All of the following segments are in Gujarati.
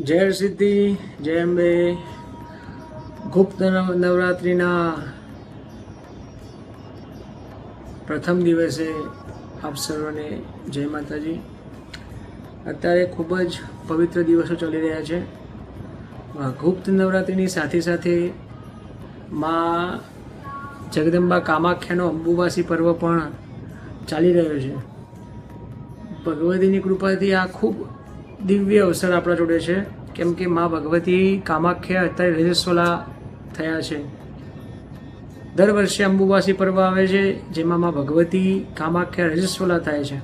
જય સિદ્ધિ, જય અંબે. ગુપ્ત નવ- નવરાત્રિના પ્રથમ દિવસે આપ સર્વને જય માતાજી. અત્યારે ખૂબ જ પવિત્ર દિવસો ચાલી રહ્યા છે. ગુપ્ત નવરાત્રિની સાથે સાથે મા જગદંબા કામાખ્યાનો અંબુવાસી પર્વ પણ ચાલી રહ્યો છે. ભગવતીની કૃપાથી આ ખૂબ દિવ્ય અવસર આપણા જોડે છે. કેમ કે મા ભગવતી કામાખ્યા અત્યારે રજસ્વલા થયા છે. દર વર્ષે અંબુવાસી પર્વ આવે છે, જેમાં મા ભગવતી કામાખ્યા રજસ્વલા થાય છે.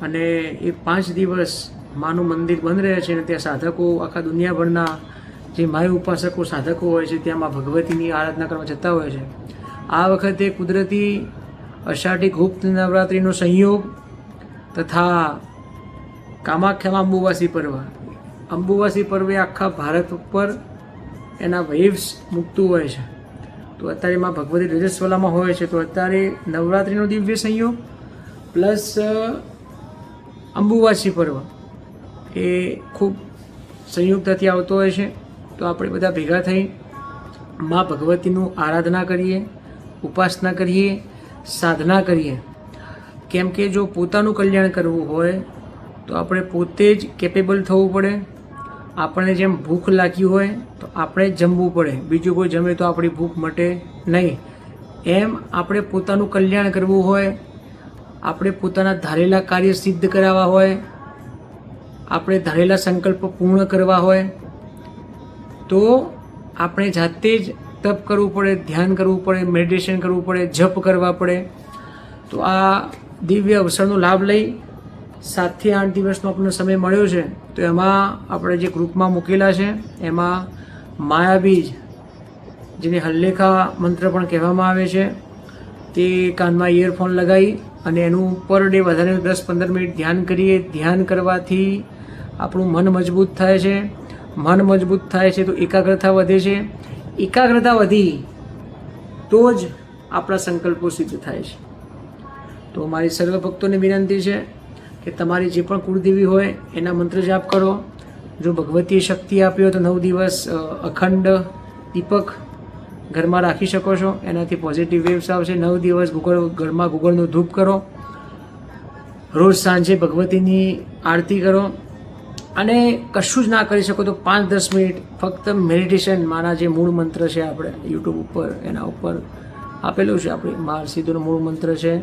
અને એ પાંચ દિવસ માનું મંદિર બંધ રહે છે અને ત્યાં સાધકો, આખા દુનિયાભરના જે માય ઉપાસકો સાધકો હોય છે, ત્યાં મા ભગવતીની આરાધના કરવા જતા હોય છે. આ વખતે કુદરતી અષાઢી ગુપ્ત નવરાત્રિનો સંયોગ તથા કામાખ્યામાં અંબુવાસી પર્વ. અંબુવાસી પર્વે આખા ભારત ઉપર એના વેવ્સ મૂકતું હોય છે. તો અત્યારે માં ભગવતી રજસ્વલામાં હોય છે. તો અત્યારે નવરાત્રિનો દિવ્ય સંયોગ પ્લસ અંબુવાસી પર્વ એ ખૂબ સંયુક્તથી આવતો હોય છે. તો આપણે બધા ભેગા થઈ મા ભગવતીનું આરાધના કરીએ, ઉપાસના કરીએ, સાધના કરીએ. કેમ કે જો પોતાનું કલ્યાણ કરવું હોય તો આપણે પોતે જ કેપેબલ થવું પડે. આપણને જેમ ભૂખ લાગી હોય તો આપણે જમવું પડે. બીજું કોઈ જમે તો આપણી ભૂખ મટે નહીં. એમ આપણે પોતાનું કલ્યાણ કરવું હોય, આપણે પોતાના ધારેલા કાર્ય સિદ્ધ કરાવવા હોય, આપણે ધારેલા સંકલ્પ પૂર્ણ કરવા હોય, તો આપણે જાતે જ તપ કરવું પડે, ધ્યાન કરવું પડે મેડિટેશન કરવું પડે, જપ કરવા પડે. તો આ દિવ્ય અવસરનો લાભ લઈ સાતથી આઠ દિવસનો આપણને સમય મળ્યો છે, તો એમાં આપણે જે ગ્રુપમાં મૂકેલા છે, એમાં માયાબીજ જેને હલ્લેખા મંત્ર પણ કહેવામાં આવે છે, તે કાનમાં ઇયરફોન લગાવી અને એનું પર ડે વધારે દસ પંદર મિનિટ ધ્યાન કરીએ. ધ્યાન કરવાથી આપણું મન મજબૂત થાય છે. મન મજબૂત થાય છે તો એકાગ્રતા વધે છે. એકાગ્રતા વધી તો જ આપણા સંકલ્પો સિદ્ધ થાય છે. તો મારી સર્વ ભક્તોને વિનંતી છે કે તમારી જે પણ કુળદેવી હોય, એના મંત્ર જાપ કરો. જો ભગવતીએ શક્તિ આપી હોય તો નવ દિવસ અખંડ દીપક ઘરમાં રાખી શકો છો. એનાથી પોઝિટિવ વેવ્સ આવશે. નવ દિવસ ગુગળ, ઘરમાં ગુગળનો ધૂપ કરો. રોજ સાંજે ભગવતીની આરતી કરો. અને કશું જ ના કરી શકો તો પાંચ દસ મિનિટ ફક્ત મેડિટેશન મારા જે મૂળ મંત્ર છે આપણે યુટ્યુબ ઉપર, એના ઉપર આપેલું છે. આપણે માર સીધુનો મૂળ મંત્ર છે.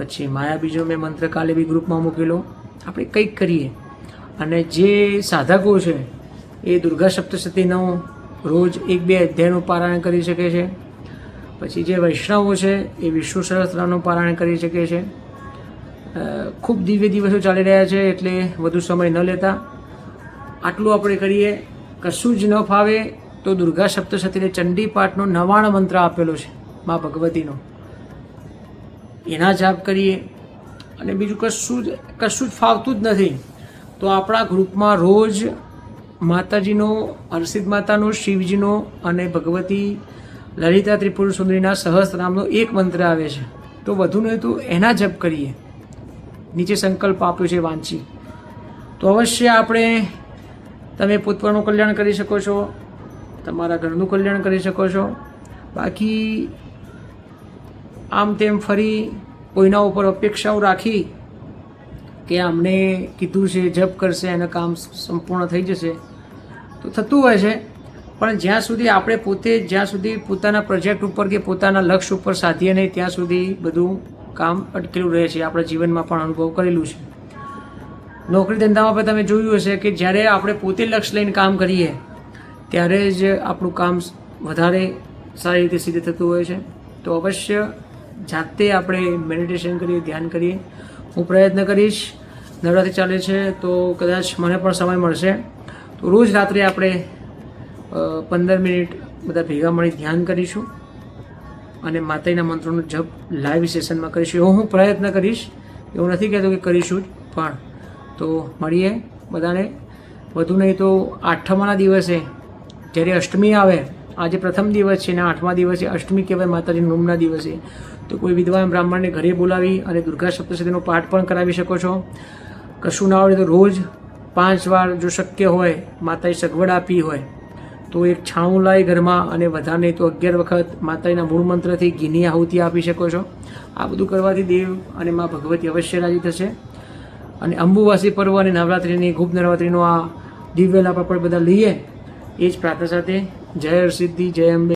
પછી માયા બીજો મેં મંત્ર કાલે બી ગ્રુપમાં મૂકેલો. આપણે કંઈક કરીએ. અને જે સાધકો છે, એ દુર્ગા સપ્તશતીનો રોજ એક બે અધ્યાયનું પારાયણ કરી શકે છે. પછી જે વૈષ્ણવો છે, એ વિષ્ણુ સહસ્ત્રનું પારાયણ કરી શકે છે. ખૂબ દિવ્ય દિવસો ચાલી રહ્યા છે, એટલે વધુ સમય ન લેતા. આટલું આપણે કરીએ. કશું જ ન ફાવે, તો દુર્ગા સપ્તશતીને ચંડી પાઠનો નવાણ મંત્ર આપેલો છે, મા ભગવતીનો. એના જાપ કરીએ. અને બીજું કશું જ કશું જ ફાવતું જ નથી. તો આપણા ગ્રુપમાં રોજ માતાજીનો હરસિદ્ધ માતાનો, શિવજીનો અને ભગવતી લલિતા ત્રિપુર સુંદરીના સહસ્ત્રનામનો એક મંત્ર આવે છે. તો વધુ નહીં તો એના જપ કરીએ. નીચે સંકલ્પ આપ્યો છે વાંચી. તો અવશ્ય આપણે તમે પોતાનું કલ્યાણ કરી શકો છો. તમારા ઘરનું કલ્યાણ કરી શકો છો. બાકી આમ તેમ ફરી કોઈના ઉપર અપેક્ષાઓ રાખી કે આમને કીધું છે, જપ કરશે અને કામ સંપૂર્ણ થઈ જશે, તો થતું હોય છે. પણ જ્યાં સુધી આપણે પોતે, જ્યાં સુધી પોતાના પ્રોજેક્ટ ઉપર કે પોતાના લક્ષ્ય ઉપર સાધીએ નહીં, ત્યાં સુધી બધું કામ અટકેલું રહે છે. આપણા જીવનમાં પણ અનુભવ કરેલું છે. નોકરી ધંધામાં પણ તમે જોયું હશે કે જ્યારે આપણે પોતે લક્ષ્ય લઈને કામ કરીએ, ત્યારે જ આપણું કામ વધારે સારી રીતે સિદ્ધ થતું હોય છે. તો અવશ્ય જાતે આપણે મેડિટેશન કરીએ, ધ્યાન કરીએ. હું પ્રયત્ન કરીશ. નવરાત્રિ ચાલે છે, તો કદાચ મને પણ સમય મળશે. તો રોજ રાત્રે આપણે પંદર મિનિટ બધા ભેગા મળી ધ્યાન કરીશું અને માતાજીના મંત્રોનો જપ લાઈવ સેશનમાં કરીશું. એવો હું પ્રયત્ન કરીશ. એવું નથી કહેતો કે કરીશું જ, પણ તો મળીએ બધાને. વધુ નહીં તો આઠમાના દિવસે જ્યારે અષ્ટમી આવે આજે પ્રથમ દિવસ છે અને આઠમા દિવસે અષ્ટમી કહેવાય માતાજીના નોમના દિવસે. તો કોઈ વિદ્વાન બ્રાહ્મણને ઘરે બોલાવી અને દુર્ગા સપ્તશતીનો પાઠ પણ કરાવી શકો છો. કશું ના આવડે તો રોજ પાંચ વાર જો શક્ય હોય માતાએ સગવડ આપી હોય, તો એક છાણું લાવી ઘરમાં અને વધારે નહીં તો અગિયાર વખત માતાજીના મૂળ મંત્રથી ઘીની આહુતિ આપી શકો છો. આ બધું કરવાથી દેવ અને મા ભગવતી અવશ્ય રાજી થશે. અને અંબુવાસી પર્વ અને નવરાત્રિની, ગુપ્ત નવરાત્રિનો આ દિવ્ય લાભ આપણે બધા લઈએ. એ જ પ્રાર્થના સાથે જય હરસિદ્ધિ જય અંબે.